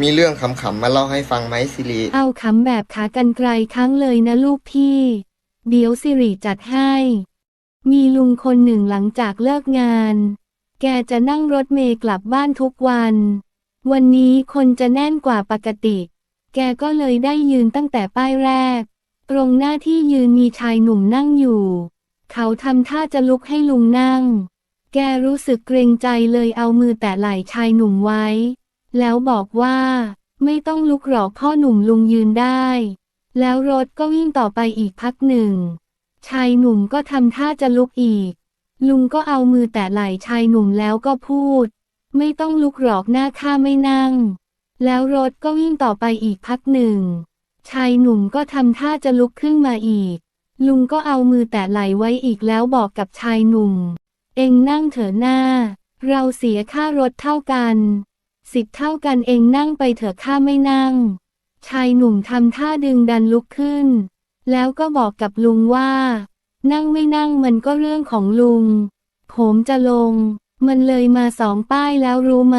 มีเรื่องขำๆมาเล่าให้ฟังไหมสิริ เอาขำแบบขากันไกลครั้งเลยนะลูกพี่ เดี๋ยวสิริจัดให้ มีลุงคนหนึ่งหลังจากเลิกงาน แกจะนั่งรถเมล์กลับบ้านทุกวัน วันนี้คนจะแน่นกว่าปกติ แกก็เลยได้ยืนตั้งแต่ป้ายแรก ตรงหน้าที่ยืนมีชายหนุ่มนั่งอยู่ เขาทำท่าจะลุกให้ลุงนั่ง แกรู้สึกเกรงใจเลยเอามือแตะไหล่ชายหนุ่มไว้ แล้วบอกว่า ไม่ต้องลุกหรอกพ่อหนุ่มลุงยืนได้ แล้วรถก็วิ่งต่อไปอีกพักหนึ่ง ชายหนุ่มก็ทำท่าจะลุกอีก ลุงก็เอามือแตะไหล่ชายหนุ่มแล้วก็พูด ไม่ต้องลุกหรอกหน้าข้าไม่นั่ง แล้วรถก็วิ่งต่อไปอีกพักหนึ่ง ชายหนุ่มก็ทำท่าจะลุกขึ้นมาอีก ลุงก็เอามือแตะไหล่ไว้อีกแล้วบอกกับชายหนุ่ม เองนั่งเถอะหน้า เราเสียค่ารถเท่ากัน สิบเท่ากันเองนั่งไปเถอะข้าไม่นั่ง ชายหนุ่มทำท่าดึงดันลุกขึ้น แล้วก็บอกกับลุงว่า นั่งไม่นั่งมันก็เรื่องของลุง ผมจะลง มันเลยมาสองป้ายแล้วรู้ไหม